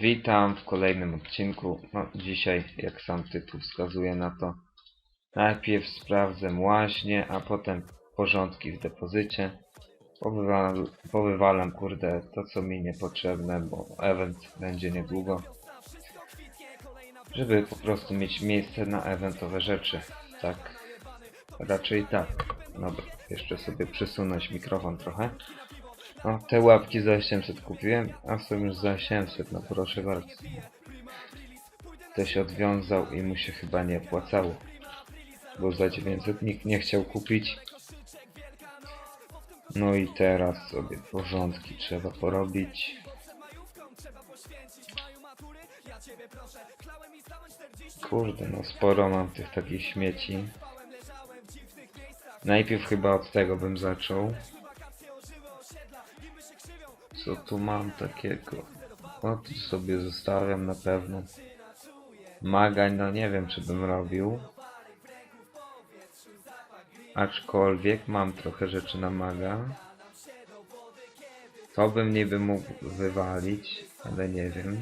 Witam w kolejnym odcinku. No, dzisiaj, jak sam tytuł wskazuje na to, najpierw sprawdzę łaźnie, a potem porządki w depozycie. Powywal, powywalam, kurde, to co mi niepotrzebne, bo event będzie niedługo. Żeby po prostu mieć miejsce na eventowe rzeczy. Tak, raczej tak. Dobra, jeszcze sobie przesunąć mikrofon trochę. O, te łapki za 800 kupiłem, a są już za 800, no proszę bardzo. Ktoś odwiązał i mu się chyba nie opłacało. Bo za 900 nikt nie chciał kupić. No i teraz sobie porządki trzeba porobić. Kurde, no sporo mam tych takich śmieci. Najpierw chyba od tego bym zaczął. Co tu mam takiego? O, tu sobie zostawiam na pewno. Magań, no nie wiem, czy bym robił. Aczkolwiek mam trochę rzeczy na maga. To bym niby mógł wywalić, ale nie wiem.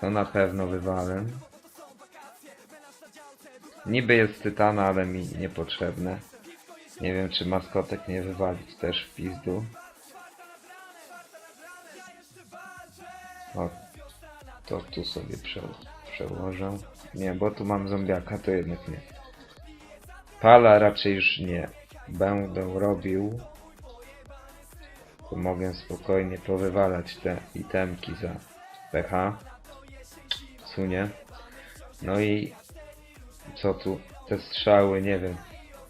To na pewno wywalę. Niby jest tytana, ale mi niepotrzebne. Nie wiem, czy maskotek nie wywalić też w pizdu. O, to tu sobie prze, przełożę. Nie, bo tu mam zombiaka, to jednak nie. Pala raczej już nie będę robił. To mogę spokojnie powywalać te itemki za PH. Sunie. No i co tu? Te strzały, nie wiem.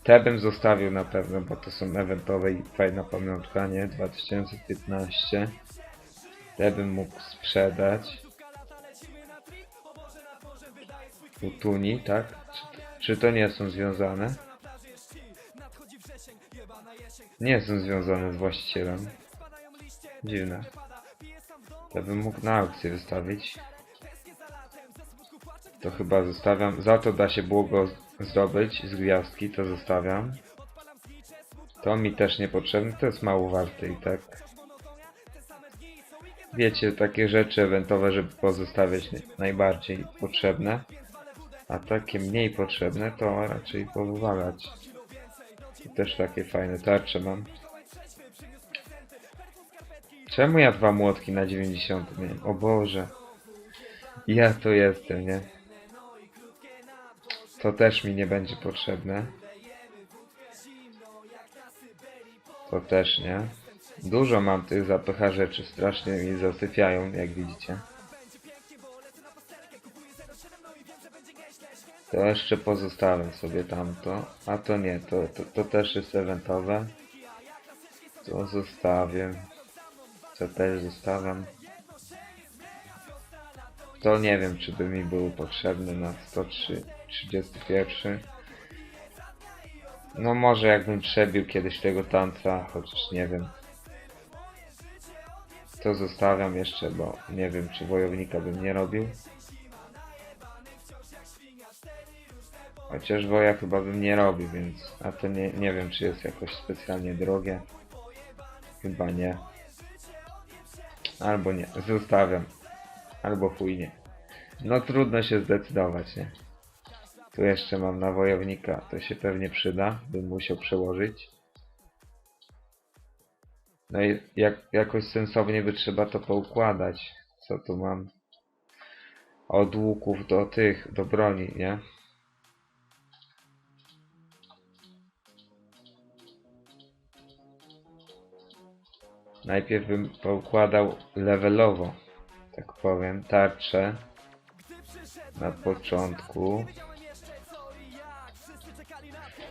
Te bym zostawił na pewno, bo to są eventowe i fajna pamiątka, nie? 2015. Te bym mógł sprzedać. Utuni, tak? Czy, czy to nie są związane? Nie są związane z właścicielem. Dziwne. To bym mógł na aukcję wystawić. To chyba zostawiam. Za to da się było go zdobyć z gwiazdki, to zostawiam. To mi też niepotrzebne, to jest mało warte i tak. Wiecie, takie rzeczy eventowe, żeby pozostawiać najbardziej potrzebne, a takie mniej potrzebne to raczej powywalać. I też takie fajne tarcze mam. Czemu ja dwa młotki na 90 miałem? O Boże. Ja to jestem, nie? To też mi nie będzie potrzebne. To też nie. Dużo mam tych zapycha rzeczy, strasznie mi zasypiają, jak widzicie. To jeszcze pozostawiam sobie tamto, a to nie, to, to, to też jest eventowe. To zostawię. To też zostawiam. To nie wiem, czy by mi było potrzebne na 131. No może jakbym przebił kiedyś tego tantra, chociaż nie wiem. To zostawiam jeszcze, bo nie wiem, czy wojownika bym nie robił. Chociaż woja chyba bym nie robił, więc... A to nie, nie wiem, czy jest jakoś specjalnie drogie. Chyba nie. Albo nie. Zostawiam. Albo chuj nie. No trudno się zdecydować, nie? Tu jeszcze mam na wojownika. To się pewnie przyda. Bym musiał przełożyć. No i jak, jakoś sensownie by trzeba to poukładać. Co tu mam? Od łuków do tych, do broni, nie? Najpierw bym poukładał levelowo, tak powiem, tarczę na początku,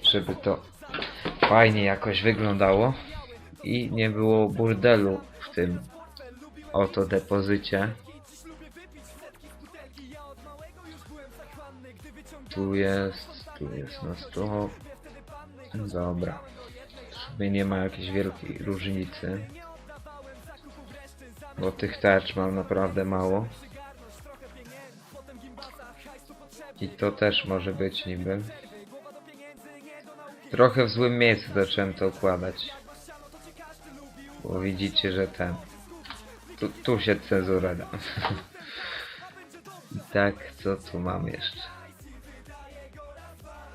żeby to fajnie jakoś wyglądało i nie było burdelu w tym oto depozycie. Tu jest, tu jest na 100. Dobra. Sumie nie ma jakiejś wielkiej różnicy. Bo tych tarcz mam naprawdę mało. I to też może być niby. Trochę w złym miejscu zacząłem to układać. Bo widzicie, że ten... Tu, tu się cenzura da. Tak, co tu mam jeszcze?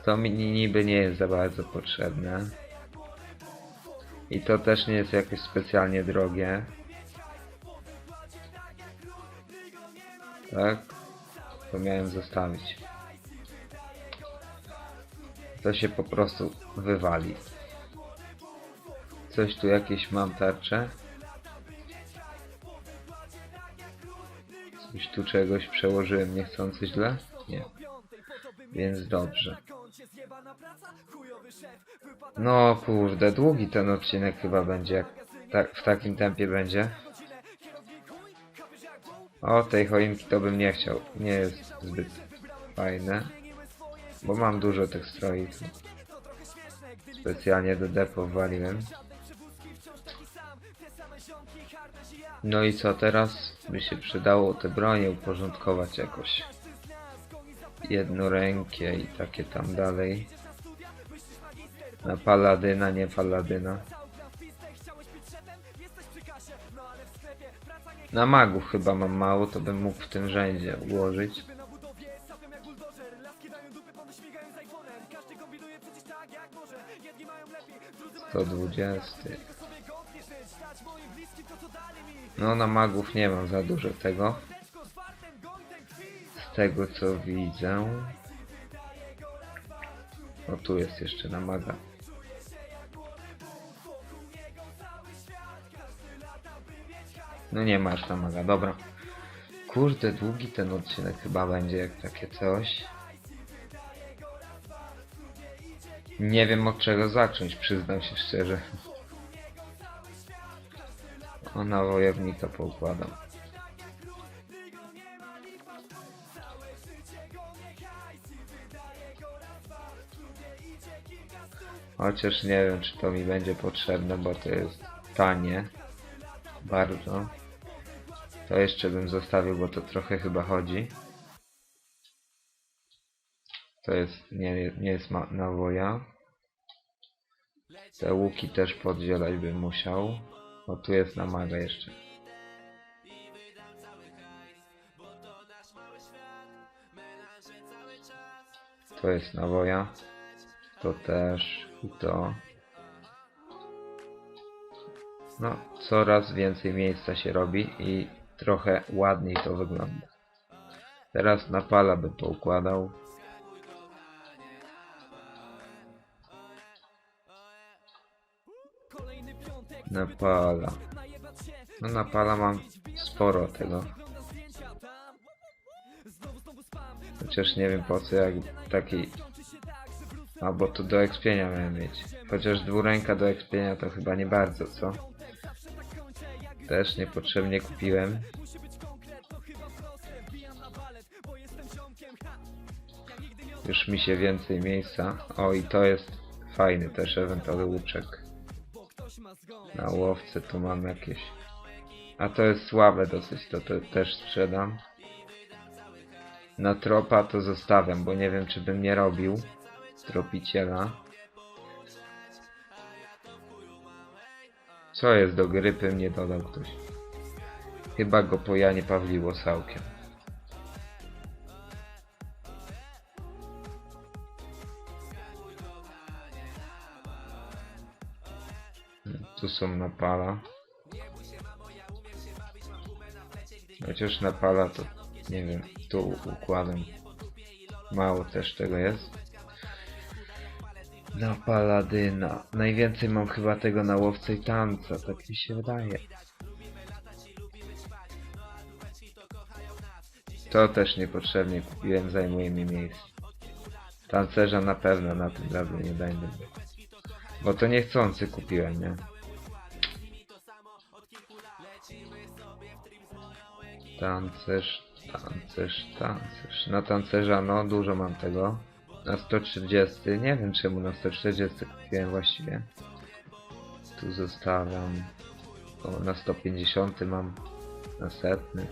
To mi ni- niby nie jest za bardzo potrzebne. I to też nie jest jakoś specjalnie drogie. Tak? To miałem zostawić. To się po prostu wywali. Coś tu jakieś mam tarcze. Coś tu czegoś przełożyłem niechcący źle? Nie. Więc dobrze. No kurde, długi ten odcinek chyba będzie, tak, w takim tempie będzie. O, tej choinki to bym nie chciał. Nie jest zbyt fajne. Bo mam dużo tych stroi. Specjalnie do depo waliłem. No i co teraz? By się przydało te bronie uporządkować jakoś. Jednorękie i takie tam dalej. Na paladyna, nie paladyna. Na magów chyba mam mało, to bym mógł w tym rzędzie ułożyć. 120. No na magów nie mam za dużo tego. Z tego co widzę. O tu jest jeszcze na maga. No nie masz na maga, dobra. Kurde, długi ten odcinek chyba będzie jak takie coś. Nie wiem od czego zacząć, przyznam się szczerze. O, na wojownika poukładam. Chociaż nie wiem, czy to mi będzie potrzebne, bo to jest tanie. Bardzo. To jeszcze bym zostawił, bo to trochę chyba chodzi. To jest, nie, nie jest nawoja. Te łuki też poddzielać bym musiał. O, tu jest namaga jeszcze. To jest nawoja. To też. I to. No, coraz więcej miejsca się robi i trochę ładniej to wygląda. Teraz na pala bym poukładał. Napala. No napala mam sporo tego. Chociaż nie wiem po co jak taki... A bo to do ekspienia miałem mieć. Chociaż dwuręka do ekspienia to chyba nie bardzo, co? Też niepotrzebnie kupiłem. Już mi się więcej miejsca. O i to jest fajny też ewentualny łuczek. Na łowce tu mam jakieś. A to jest słabe dosyć, to, to też sprzedam. Na tropa to zostawiam, bo nie wiem czy bym nie robił tropiciela. Co jest do grypy mnie dodał ktoś. Chyba go po Janie Pawliło całkiem. Tu są napala. Chociaż napala to nie wiem, tu układam. Mało też tego jest. Na paladyna. Najwięcej mam chyba tego na łowce i tanca, tak mi się wydaje. To też niepotrzebnie kupiłem, zajmuje mi miejsce. Tancerza na pewno na tym levelu nie będę. Bo to niechcący kupiłem, nie? Tancerz, tancerz, tancerz. Na tancerza, no dużo mam tego. Na 140, nie wiem czemu na 140 kupiłem właściwie. Tu zostawiam. O, na 150 mam. Na setny.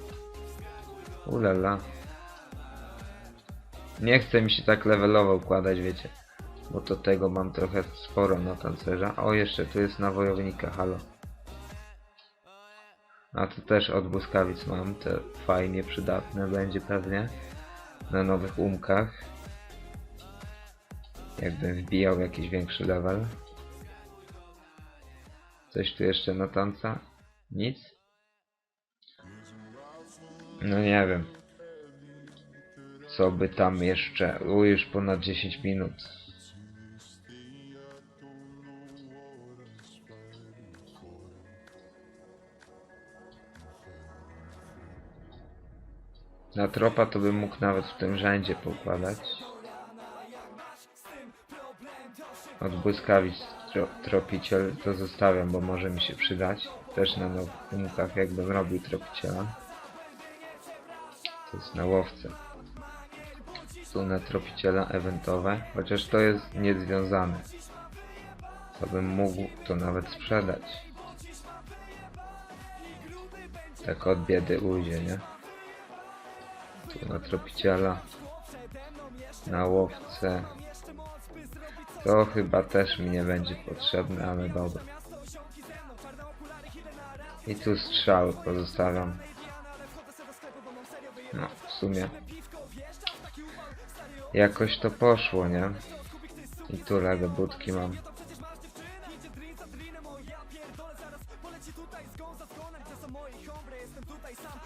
Ulala. Nie chce mi się tak levelowo układać, wiecie. Bo to tego mam trochę sporo na tancerza. O, jeszcze tu jest na wojownika, halo. A tu też od błyskawic mam, te fajnie przydatne będzie pewnie. Na nowych umkach. Jakbym wbijał jakiś większy level. Coś tu jeszcze na tanca? Nic? No nie wiem. Co by tam jeszcze? U, już ponad 10 minut. Na tropa to bym mógł nawet w tym rzędzie pokładać. Od błyskawic tro tropiciel to zostawiam, bo może mi się przydać. Też na nowych umkach jakbym robił tropiciela. To jest na łowce. Tu na tropiciela eventowe, chociaż to jest niezwiązane. Co bym mógł to nawet sprzedać. Tak od biedy ujdzie, nie? Tu na tropiciela. Na łowce. To chyba też mi nie będzie potrzebne, ale dobra. I tu strzały pozostawiam. No, w sumie. Jakoś to poszło, nie? I tu lego budki mam.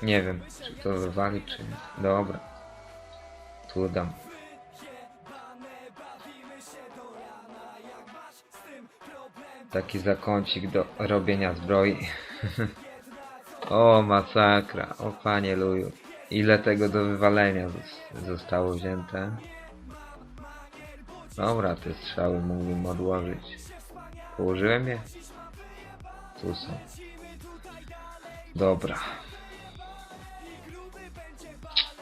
Nie wiem, czy to wywali, czy nie. Dobra. Tu dam. Taki zakącik do robienia zbroi. o, masakra. O, panie luju. Ile tego do wywalenia zos- zostało wzięte? Dobra, te strzały mógłbym odłożyć. Położyłem je? Tu są. Dobra.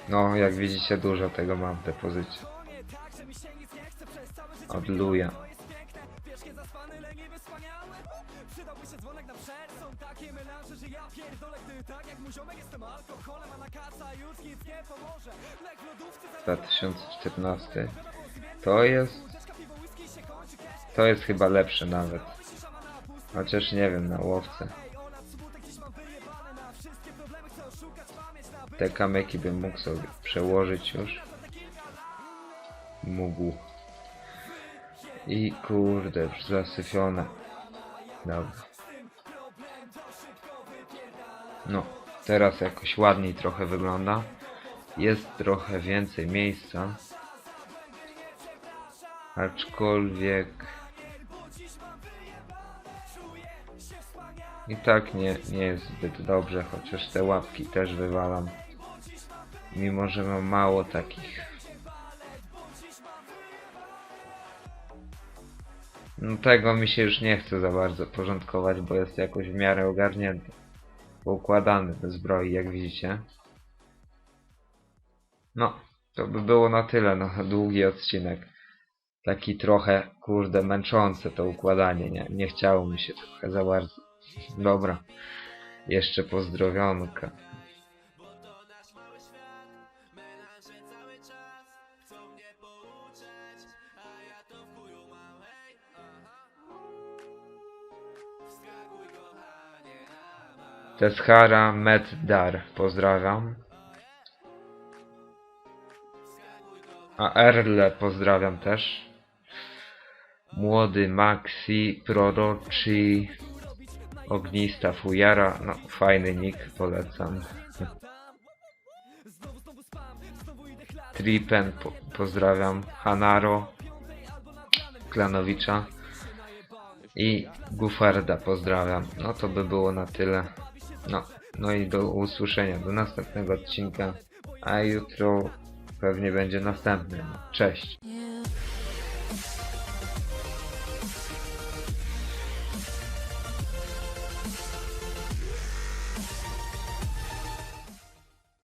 No, jak widzicie, dużo tego mam w depozycie. Od luja. Dwa tysiące czternasty. To jest... To jest chyba lepsze nawet. Chociaż nie wiem, na łowce. Te kamyki bym mógł sobie przełożyć już. Mógł. I kurde, już zasyfione. Dobra. No, teraz jakoś ładniej trochę wygląda. Jest trochę więcej miejsca. Aczkolwiek... I tak nie, nie jest zbyt dobrze, chociaż te łapki też wywalam. Mimo, że mam mało takich. No tego mi się już nie chce za bardzo porządkować, bo jest jakoś w miarę ogarnięty. Poukładany te zbroi, jak widzicie. No, to by było na tyle, no długi odcinek. Taki trochę, kurde, męczące to układanie, nie? Nie chciało mi się trochę za bardzo. Dobra. Jeszcze pozdrowionka. Teshara Meddar, pozdrawiam. A Erle pozdrawiam też. Młody Maxi, Proroczy, Ognista Fujara, no fajny nick, polecam. Tripen, po, pozdrawiam. Hanaro, Klanowicza i Gufarda pozdrawiam. No to by było na tyle. No, no i do usłyszenia, do następnego odcinka, a jutro pewnie będzie następny. Cześć.